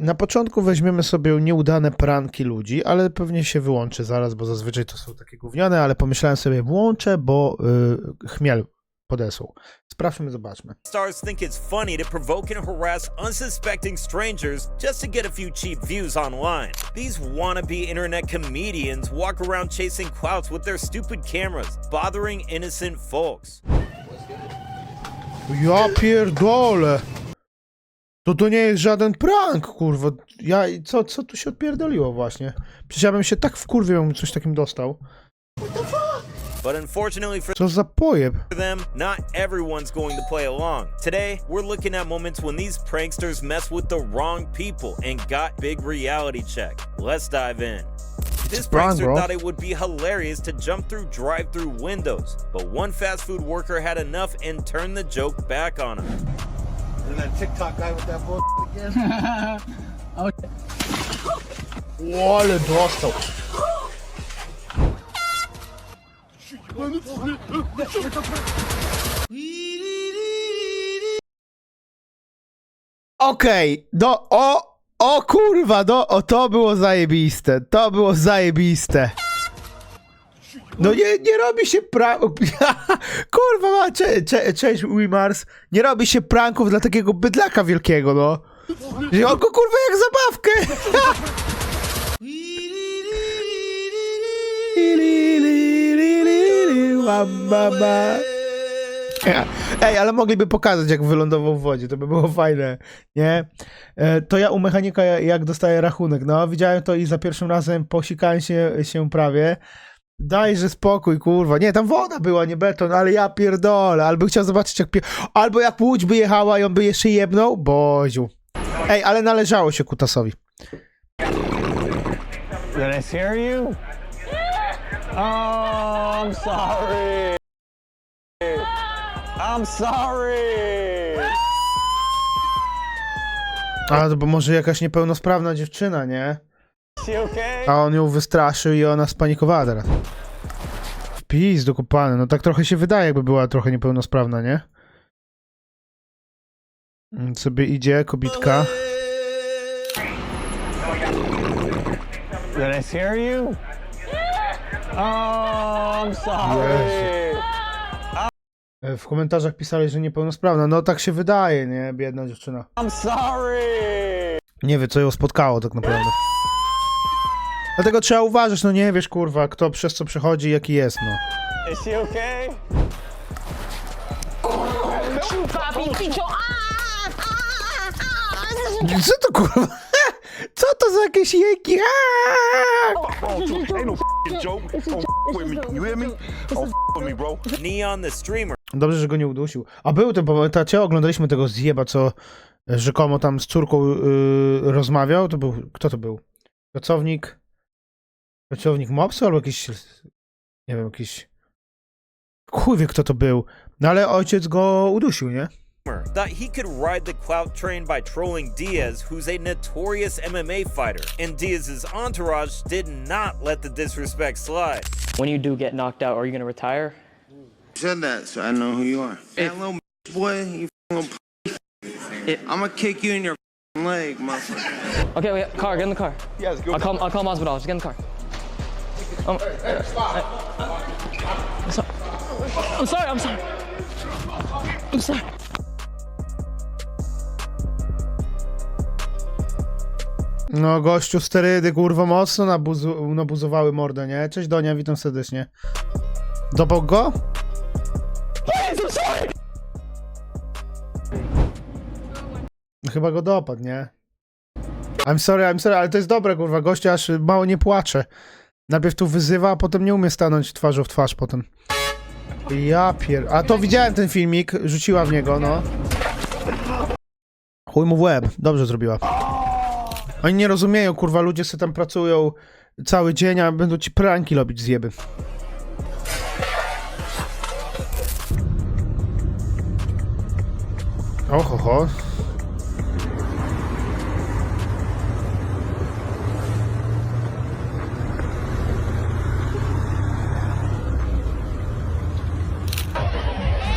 Na początku weźmiemy sobie nieudane pranki ludzi, ale pewnie się wyłączy zaraz, bo zazwyczaj to są takie gówniane, ale pomyślałem sobie włączę, bo y, chmiel podesłał. Sprawdźmy, zobaczmy. Stars think it's funny to provoke and harass unsuspecting strangers just to get a few cheap views online. These wannabe internet comedians walk around chasing with their stupid cameras, bothering innocent folks. Ja pierdolę! To to nie jest żaden prank, kurwa. Ja, co, co tu się odpierdoliło właśnie? Przecież ja bym się tak wkurwił, jakbym coś takim dostał. But unfortunately for Co za pojeb. them, not everyone's going to play along. Today, we're looking at moments when these pranksters mess with the wrong people and got big reality check. Let's dive in. This prank, prankster bro. thought it would be hilarious to jump through drive-through windows, but one fast food worker had enough and turned the joke back on him. And that TikTok guy with that bullshit again. O, ale dostał. Okej, do, o, o kurwa, do, o to było zajebiste, to było zajebiste. No nie, nie robi się prank... Kurwa cze, cze, cześć Wimars, nie robi się pranków dla takiego bydlaka wielkiego, no. Że on go kurwa jak zabawkę. Ej, ale mogliby pokazać, jak wylądował w wodzie, to by było fajne, nie? E, To ja u mechanika, jak dostaję rachunek, no, widziałem to i za pierwszym razem posikałem się, się prawie. Dajże spokój, kurwa. Nie, tam woda była, nie beton, ale ja pierdolę. Albo chciał zobaczyć, jak... Pie... Albo jak łódź by jechała i on by jeszcze jebnął. Boziu. Ej, ale należało się Kutasowi. Did I scare you? Oh, I'm sorry. I'm sorry. A, to bo może jakaś niepełnosprawna dziewczyna, nie? A on ją wystraszył i ona spanikowała teraz. Wpis dokopany. No tak trochę się wydaje, jakby była trochę niepełnosprawna, nie? Sobie idzie kobitka. Did I scare you? Oh, I'm sorry. W komentarzach pisali, że niepełnosprawna. No tak się wydaje, nie? Biedna dziewczyna. I'm sorry. Nie wie, co ją spotkało tak naprawdę. Dlatego trzeba uważać, no nie wiesz, kurwa, kto przez co przechodzi, jaki jest, no. Is she okay? Papi, Co to kurwa? Co to za jakieś jęki? Aaaa! Ain't no f***ing joke. Don't f- with me. You hear me? Don't f- with me, bro. Neon the streamer Dobrze, że go nie udusił. A był ten, pamiętacie? Oglądaliśmy tego zjeba, co rzekomo tam z córką yy, rozmawiał. To był, kto to był? Pracownik, pracownik Mopsu albo jakiś, nie wiem, jakiś, chuj wie kto to był. No ale ojciec go udusił, nie? thought he could ride the clout train by trolling Diaz, who's a notorious MMA fighter, and Diaz's entourage did not let the disrespect slide. When you do get knocked out, are you going to retire? said that, so I know who you are. That little boy, you little I'm gonna kick you in your leg, motherfucker. Okay, wait, car, get in the car. Yes, go. I'll call, I'll call Masvidal. Just get in the car. Um, I'm sorry. I'm sorry. I'm sorry. I'm sorry. No gościu, sterydy, kurwa, mocno nabuzu, nabuzowały mordę, nie? Cześć Donia, witam serdecznie. Dopok go? Chyba go dopadł, nie? I'm sorry, I'm sorry, ale to jest dobre, kurwa, gościu aż mało nie płacze. Najpierw tu wyzywa, a potem nie umie stanąć twarzą w twarz potem. Ja pier... A to widziałem ten filmik, rzuciła w niego, no. Chuj mu w łeb, dobrze zrobiła. Oni nie rozumieją, kurwa, ludzie sobie tam pracują cały dzień, a będą ci pranki robić zjeby. Oho,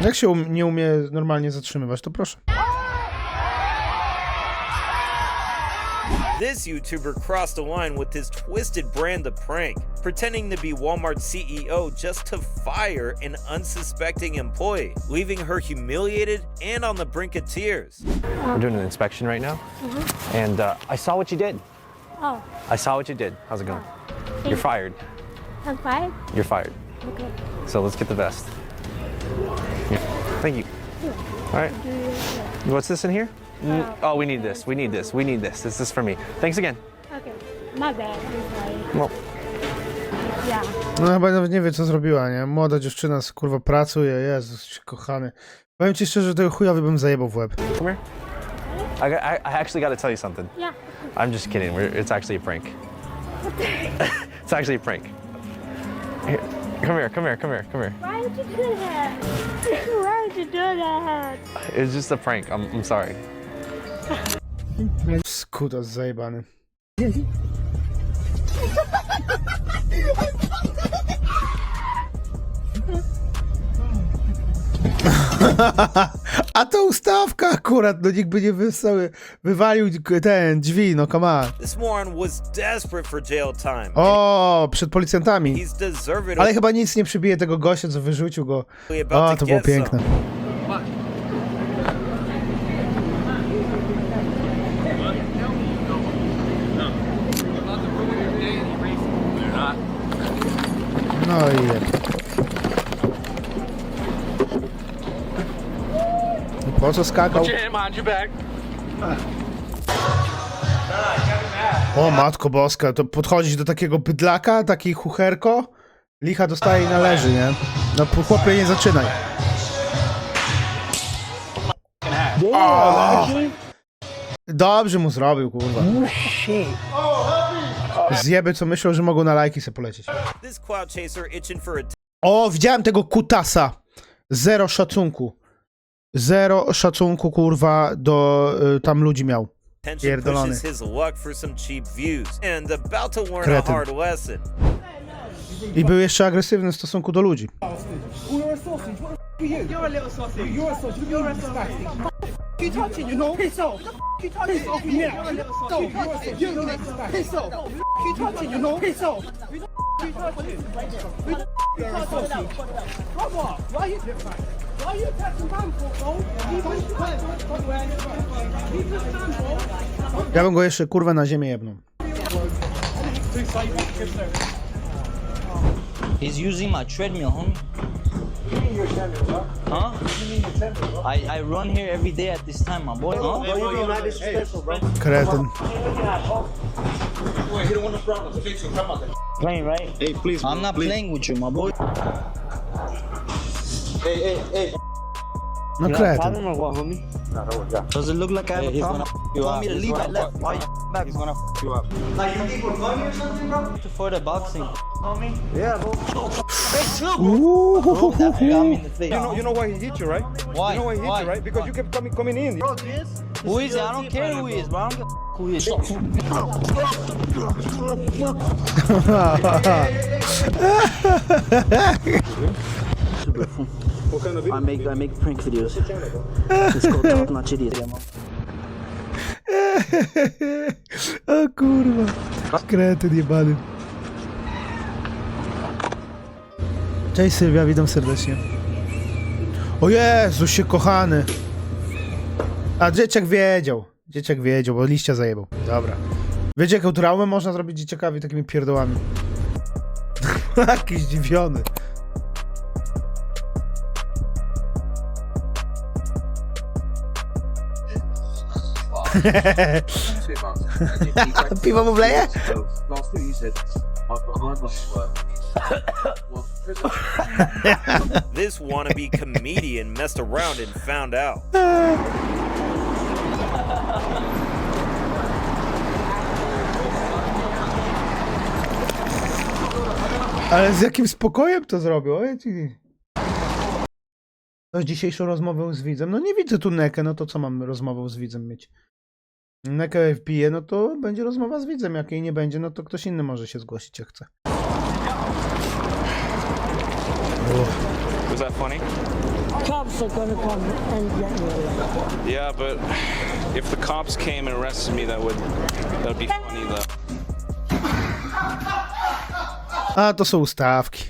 Jak się um nie umie normalnie zatrzymywać, to proszę. This YouTuber crossed a line with his twisted brand of prank, pretending to be Walmart CEO just to fire an unsuspecting employee, leaving her humiliated and on the brink of tears. We're doing an inspection right now, and uh, I saw what you did. Oh, I saw what you did. How's it going? You're fired. I'm fine. You're fired. Okay. So let's get the vest. Thank you. All right. What's this in here? Oh, we need this. We need this. We need this. This is for me. Thanks again. Okay. My bad. Yeah. No chyba nawet nie wie, co zrobiła, nie? Młoda dziewczyna, s- kurwa, pracuje, Jezus, kochany. Powiem ci szczerze, że tego chujowy bym zajebał w łeb. come here. I, got, I, I actually got to tell you something. Yeah. I'm just kidding. We're, it's actually a prank. it's actually a prank. Here, come here. Come here. Come here. Come here. Why would you do that? Why would you do that? It's just a prank. I'm, I'm sorry. Skutas zajebany. A to ustawka akurat, no nikt by nie wysały, wywalił ten drzwi, no come on. This moron was desperate for jail time. O, przed policjantami. He's deserved Ale chyba nic nie przybije tego gościa, co wyrzucił go. O, to było piękne. No i Po co skakał? O matko boska, to podchodzić do takiego bydlaka, taki chucherko, licha dostaje i należy, nie? No po- chłopie nie zaczynaj. O! Dobrze mu zrobił, kurwa. Zjeby, co myślą, że mogą na lajki sobie polecieć. O, widziałem tego kutasa. Zero szacunku. Zero szacunku, kurwa, do y, tam ludzi miał. Pierdolony. Kretyn. I był jeszcze agresywny w stosunku do ludzi. You you. You. You you. You you you bro? Bro. Ja bym go jeszcze, kurwa, na ziemię jebnął. He's using my treadmill, homie. Huh? I, I run here every day at this time, my boy. Huh? Kretyn. Playing, right? Hey, please. I'm not playing with you, my boy. No kretyn. or what, homie? Does it look like I have a problem? You told me to leave. I left. Why you back? He's gonna f you up. Like you think we're funny or something, bro? For the boxing, homie. Yeah, bro. Hey, chill, bro. Bro, that got me in the face. You know, you know why he hit you, right? Why? You know why he hit Why? you, right? Because Why? you kept coming coming in. Who is it? I don't care who he is, bro. I don't give a who he is. What kind of video? I make I make prank videos. It's called Top Notch Idiot. O kurwa. Kretyn jebany. Cześć Sylwia, witam serdecznie. O Jezusie, kochany. A dzieciak wiedział. Dzieciak wiedział, bo liścia zajebał. Dobra. Wiecie, jaką traumę można zrobić dzieciakowi takimi pierdołami? Jakiś zdziwiony. Piwo mu wleje? This wannabe comedian messed around and found out. Ale z jakim spokojem to zrobił? Ci- No, dzisiejszą rozmowę z widzem. No nie widzę tu Nekę, no to co mam rozmowę z widzem mieć? Nekę wbije, no to będzie rozmowa z widzem. Jak jej nie będzie, no to ktoś inny może się zgłosić, jak chce. Was that funny? cops are gonna come and get me. Yeah, but if the cops came and arrested me, that would that would be funny though. A to są ustawki.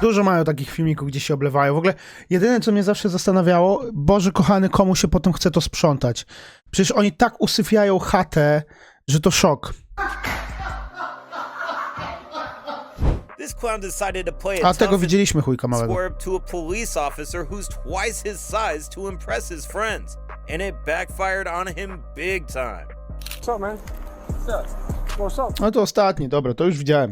Dużo mają takich filmików, gdzie się oblewają. W ogóle jedyne, co mnie zawsze zastanawiało, Boże kochany, komu się potem chce to sprzątać. Przecież oni tak usyfiają chatę, że to szok. This clown decided to play a A tego widzieliśmy chujka małego. swerve to a police officer who's twice his size to impress his friends. And it backfired on him big time. What's up, man? What's up? What's up? No to ostatni, dobra, to już widziałem.